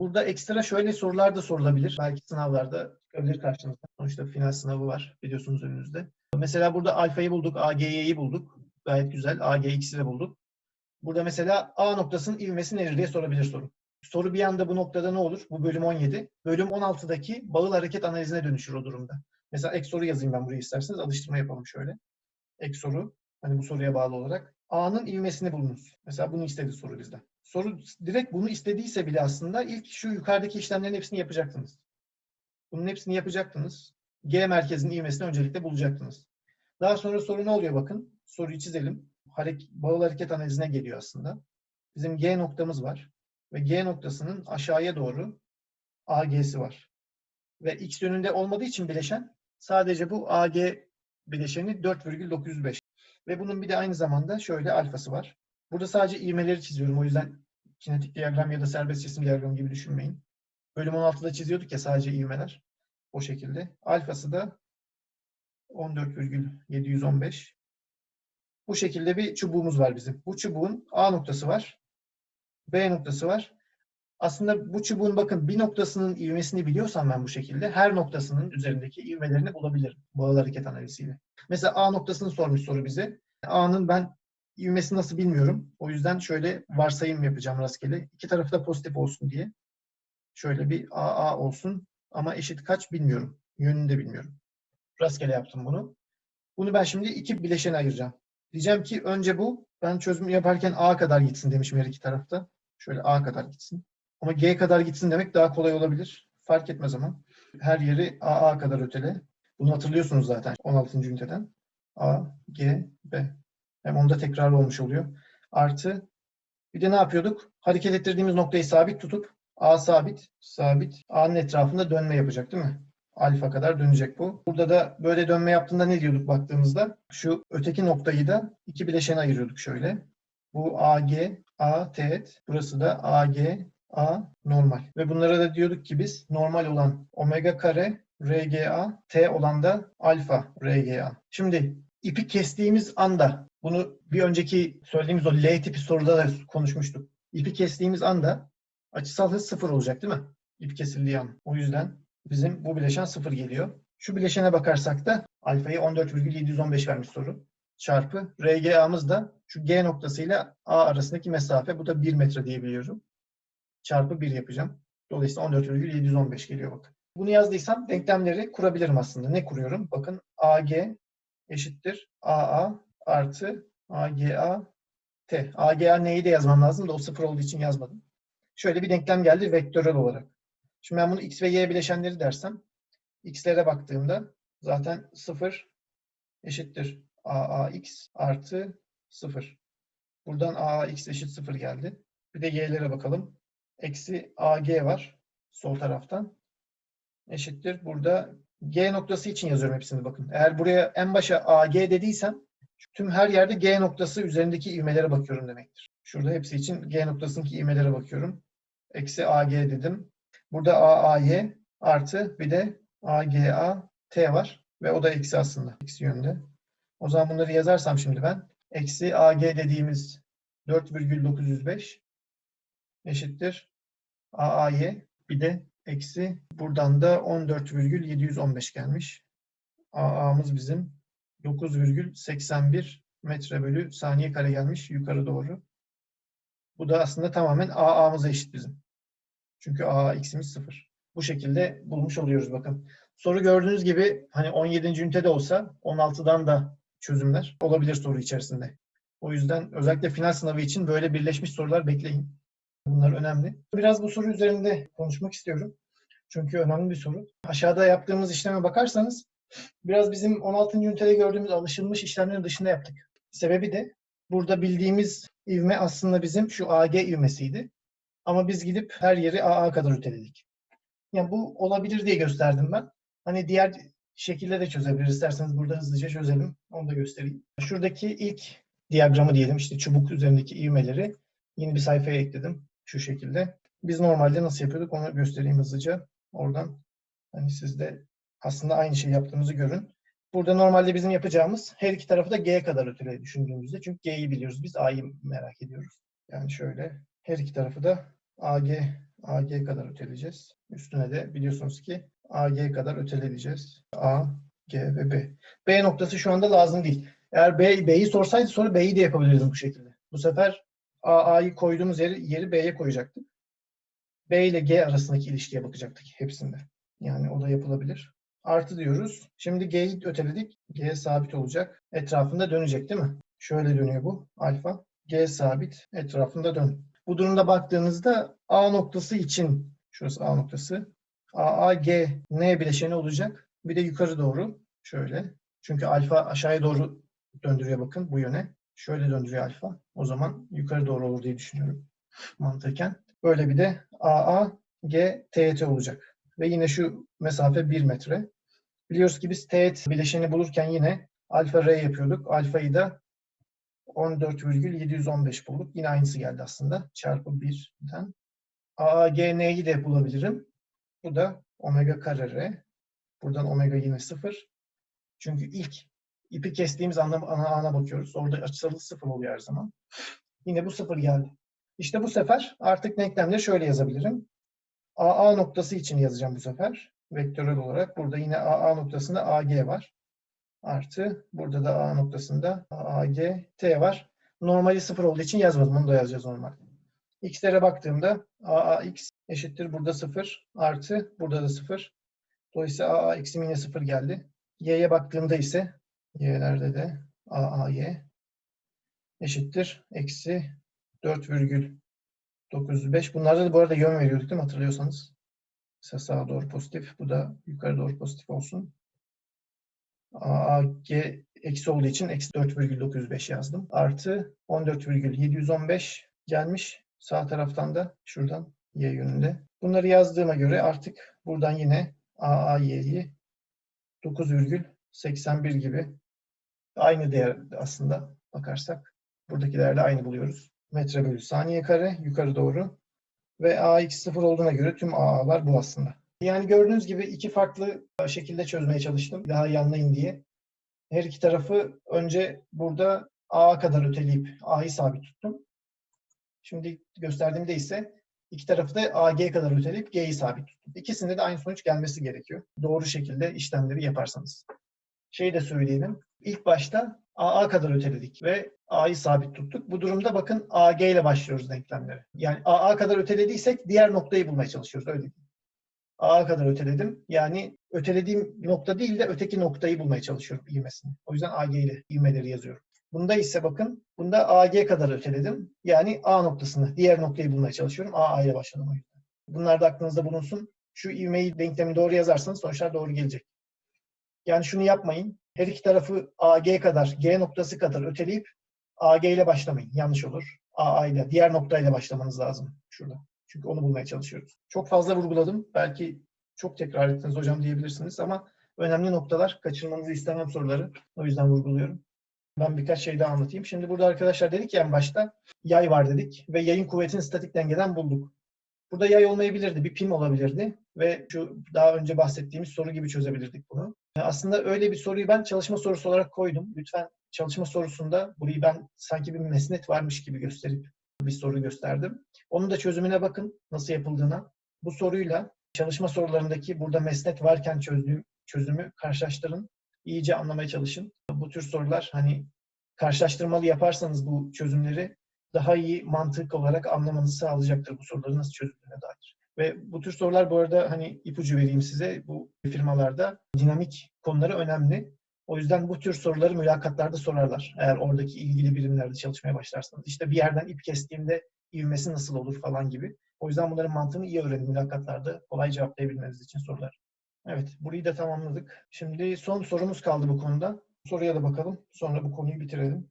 Burada ekstra şöyle sorular da sorulabilir. Belki sınavlarda çıkabilir karşınıza. Sonuçta final sınavı var biliyorsunuz önünüzde. Mesela burada alfayı bulduk, AGY'yi bulduk. Gayet güzel. AGX'i de bulduk. Burada mesela A noktasının ivmesi nedir diye sorabilir soru. Soru bir anda bu noktada ne olur? Bu bölüm 17. Bölüm 16'daki bağıl hareket analizine dönüşür o durumda. Mesela ek soru yazayım ben buraya isterseniz. Alıştırma yapalım şöyle. Ek soru. Hani bu soruya bağlı olarak. A'nın ivmesini bulunuz. Mesela bunu istedi soru bizden. Soru direkt bunu istediyse bile aslında ilk şu yukarıdaki işlemlerin hepsini yapacaktınız. Bunun hepsini yapacaktınız. G merkezinin ivmesini öncelikle bulacaktınız. Daha sonra soru ne oluyor bakın. Soruyu çizelim. Harek, bağıl hareket analizine geliyor aslında. Bizim G noktamız var. Ve G noktasının aşağıya doğru AG'si var. Ve X yönünde olmadığı için bileşen sadece bu AG bileşeni 4,905. Ve bunun bir de aynı zamanda şöyle alfası var. Burada sadece ivmeleri çiziyorum. O yüzden kinetik diyagram ya da serbest cisim diyagramı gibi düşünmeyin. Bölüm 16'da çiziyorduk ya sadece ivmeler. O şekilde. Alfası da 14,715. Bu şekilde bir çubuğumuz var bizim. Bu çubuğun A noktası var. B noktası var. Aslında bu çubuğun bakın bir noktasının ivmesini biliyorsam ben bu şekilde her noktasının üzerindeki ivmelerini bulabilirim. Bağıl hareket analiziyle. Mesela A noktasını sormuş soru bize. A'nın ben ivmesini nasıl bilmiyorum. O yüzden şöyle varsayım yapacağım rastgele. İki tarafı da pozitif olsun diye. Şöyle bir AA olsun ama eşit kaç bilmiyorum. Yönünü de bilmiyorum. Rastgele yaptım bunu. Bunu ben şimdi iki bileşene ayıracağım. Diyeceğim ki önce bu ben çözüm yaparken A kadar gitsin demişim her iki tarafta. Şöyle A kadar gitsin. Ama G kadar gitsin demek daha kolay olabilir. Fark etmez ama. Her yeri AA kadar ötele. Bunu hatırlıyorsunuz zaten 16. üniteden. A, G, B. Hem onda tekrar olmuş oluyor. Artı bir de ne yapıyorduk? Hareket ettirdiğimiz noktayı sabit tutup A sabit, sabit. A'nın etrafında dönme yapacak değil mi? Alfa kadar dönecek bu. Burada da böyle dönme yaptığında ne diyorduk baktığımızda? Şu öteki noktayı da iki bileşene ayırıyorduk şöyle. Bu AG, A teğet. Burası da AG, A normal. Ve bunlara da diyorduk ki biz normal olan omega kare RGA, T olan da alfa RGA. Şimdi ipi kestiğimiz anda bunu bir önceki söylediğimiz o L tipi soruda da konuşmuştuk. İpi kestiğimiz anda açısal hız sıfır olacak değil mi? İp kesildiği an. O yüzden bizim bu bileşen sıfır geliyor. Şu bileşene bakarsak da alfayı 14,715 vermiş soru. Çarpı RGA'mız da şu G noktasıyla A arasındaki mesafe. Bu da 1 metre diyebiliyorum. Çarpı 1 yapacağım. Dolayısıyla 14,715 geliyor bakın. Bunu yazdıysam denklemleri kurabilirim aslında. Ne kuruyorum? Bakın AG eşittir AA artı AGA T. AGA neyi de yazmam lazım da o sıfır olduğu için yazmadım. Şöyle bir denklem geldi vektörel olarak. Şimdi ben bunu x ve y bileşenleri dersem x'lere baktığımda zaten 0 eşittir AAX artı 0. Buradan AAX eşit 0 geldi. Bir de y'lere bakalım. Eksi AG var sol taraftan. Eşittir. Burada G noktası için yazıyorum hepsini bakın. Eğer buraya en başa AG dediysem tüm her yerde G noktası üzerindeki ivmelere bakıyorum demektir. Şurada hepsi için G noktasındaki ivmelere bakıyorum. Eksi AG dedim. Burada AAY artı bir de AGA T var. Ve o da eksi aslında. Eksi yönde. O zaman bunları yazarsam şimdi ben. Eksi AG dediğimiz 4,905 eşittir. AAY bir de eksi buradan da 14,715 gelmiş. AA'mız bizim 9,81 metre bölü saniye kare gelmiş yukarı doğru. Bu da aslında tamamen AA'mıza eşit bizim. Çünkü AA x'imiz 0. Bu şekilde bulmuş oluyoruz bakın. Soru gördüğünüz gibi hani 17. ünite de olsa 16'dan da çözümler olabilir soru içerisinde. O yüzden özellikle final sınavı için böyle birleşmiş sorular bekleyin. Bunlar önemli. Biraz bu soru üzerinde konuşmak istiyorum. Çünkü önemli bir soru. Aşağıda yaptığımız işleme bakarsanız biraz bizim 16. ünitede gördüğümüz alışılmış işlemlerin dışında yaptık. Sebebi de burada bildiğimiz ivme aslında bizim şu AG ivmesiydi. Ama biz gidip her yeri AA kadar öteledik. Yani bu olabilir diye gösterdim ben. Hani diğer şekilde de çözebiliriz. İsterseniz burada hızlıca çözelim. Onu da göstereyim. Şuradaki ilk diyagramı diyelim işte çubuk üzerindeki ivmeleri yeni bir sayfaya ekledim. Şu şekilde. Biz normalde nasıl yapıyorduk onu göstereyim hızlıca. Oradan hani siz de aslında aynı şeyi yaptığımızı görün. Burada normalde bizim yapacağımız her iki tarafı da G kadar ötele düşündüğümüzde. Çünkü G'yi biliyoruz. Biz A'yı merak ediyoruz. Yani şöyle her iki tarafı da AG AG kadar öteleyeceğiz. Üstüne de biliyorsunuz ki AG kadar öteleyeceğiz. A, G ve B. B noktası şu anda lazım değil. Eğer B, B'yi sorsaydı sonra B'yi de yapabiliriz bu şekilde. Bu sefer A, A'yı koyduğumuz yeri, yeri B'ye koyacaktık. B ile G arasındaki ilişkiye bakacaktık hepsinde. Yani o da yapılabilir. Artı diyoruz. Şimdi G'yi öteledik. G sabit olacak. Etrafında dönecek değil mi? Şöyle dönüyor bu alfa. G sabit. Etrafında dön. Bu durumda baktığınızda A noktası için şurası A noktası. AAG N bileşeni olacak. Bir de yukarı doğru şöyle. Çünkü alfa aşağıya doğru döndürüyor bakın bu yöne. Şöyle döndürüyor alfa. O zaman yukarı doğru olur diye düşünüyorum mantıken. Böyle bir de AA G TET olacak. Ve yine şu mesafe 1 metre. Biliyoruz ki biz teğet bileşeni bulurken yine alfa R yapıyorduk. Alfayı da 14,715 bulduk. Yine aynısı geldi aslında. Çarpı 1'den. AAGN'yi de bulabilirim. Bu da omega kare R. Buradan omega yine 0. Çünkü ilk ipi kestiğimiz ana, ana, ana bakıyoruz. Orada açısalı 0 oluyor her zaman. Yine bu 0 geldi. İşte bu sefer artık denklemleri şöyle yazabilirim. AA noktası için yazacağım bu sefer. Vektörel olarak. Burada yine AA noktasında AG var. Artı burada da A noktasında AG T var. Normali 0 olduğu için yazmadım. Onu da yazacağız normal. X'lere baktığımda AAX eşittir burada 0 artı burada da 0. Dolayısıyla AAX'im yine 0 geldi. Y'ye baktığımda ise Y'lerde de AAY eşittir eksi 4,95. Bunlarda da bu arada yön veriyorduk değil mi hatırlıyorsanız? Mesela sağa doğru pozitif. Bu da yukarı doğru pozitif olsun. AG eksi olduğu için eksi 4,905 yazdım. Artı 14,715 gelmiş. Sağ taraftan da şuradan y yönünde. Bunları yazdığıma göre artık buradan yine AAY'yi 9,81 gibi aynı değer aslında bakarsak. Buradaki değerle aynı buluyoruz. Metre bölü saniye kare yukarı doğru. Ve AX 0 olduğuna göre tüm AA'lar bu aslında. Yani gördüğünüz gibi iki farklı şekilde çözmeye çalıştım. Daha iyi anlayın diye. Her iki tarafı önce burada A'ya kadar öteleyip A'yı sabit tuttum. Şimdi gösterdiğimde ise iki tarafı da AG kadar öteleyip G'yi sabit tuttum. İkisinde de aynı sonuç gelmesi gerekiyor. Doğru şekilde işlemleri yaparsanız. Şey de söyleyelim. İlk başta AA kadar öteledik ve A'yı sabit tuttuk. Bu durumda bakın AG ile başlıyoruz denklemleri. Yani AA kadar ötelediysek diğer noktayı bulmaya çalışıyoruz. Öyle değil. A'ya kadar öteledim. Yani ötelediğim nokta değil de öteki noktayı bulmaya çalışıyorum ivmesini. O yüzden AG ile ivmeleri yazıyorum. Bunda ise bakın, bunda AG kadar öteledim. Yani A noktasını, diğer noktayı bulmaya çalışıyorum. AA ile başladım o yüzden. Bunlar da aklınızda bulunsun. Şu ivmeyi denklemi doğru yazarsanız sonuçlar doğru gelecek. Yani şunu yapmayın. Her iki tarafı AG kadar, G noktası kadar öteleyip AG ile başlamayın. Yanlış olur. AA ile, diğer noktayla başlamanız lazım şurada. Çünkü onu bulmaya çalışıyoruz. Çok fazla vurguladım. Belki çok tekrar ettiniz hocam diyebilirsiniz ama önemli noktalar. Kaçırmanızı istemem soruları. O yüzden vurguluyorum. Ben birkaç şey daha anlatayım. Şimdi burada arkadaşlar dedik ya en başta yay var dedik ve yayın kuvvetini statik dengeden bulduk. Burada yay olmayabilirdi, bir pim olabilirdi ve şu daha önce bahsettiğimiz soru gibi çözebilirdik bunu. Aslında öyle bir soruyu ben çalışma sorusu olarak koydum. Lütfen çalışma sorusunda burayı ben sanki bir mesnet varmış gibi gösterip bir soru gösterdim. Onun da çözümüne bakın nasıl yapıldığına. Bu soruyla çalışma sorularındaki burada mesnet varken çözdüğüm çözümü karşılaştırın. İyice anlamaya çalışın. Bu tür sorular hani karşılaştırmalı yaparsanız bu çözümleri daha iyi mantık olarak anlamanızı sağlayacaktır bu soruların nasıl çözüldüğüne dair. Ve bu tür sorular bu arada hani ipucu vereyim size bu firmalarda dinamik konuları önemli. O yüzden bu tür soruları mülakatlarda sorarlar. Eğer oradaki ilgili birimlerde çalışmaya başlarsanız. İşte bir yerden ip kestiğimde ivmesi nasıl olur falan gibi. O yüzden bunların mantığını iyi öğrenin mülakatlarda kolay cevaplayabilmeniz için sorular. Evet, burayı da tamamladık. Şimdi son sorumuz kaldı bu konuda. Soruya da bakalım. Sonra bu konuyu bitirelim.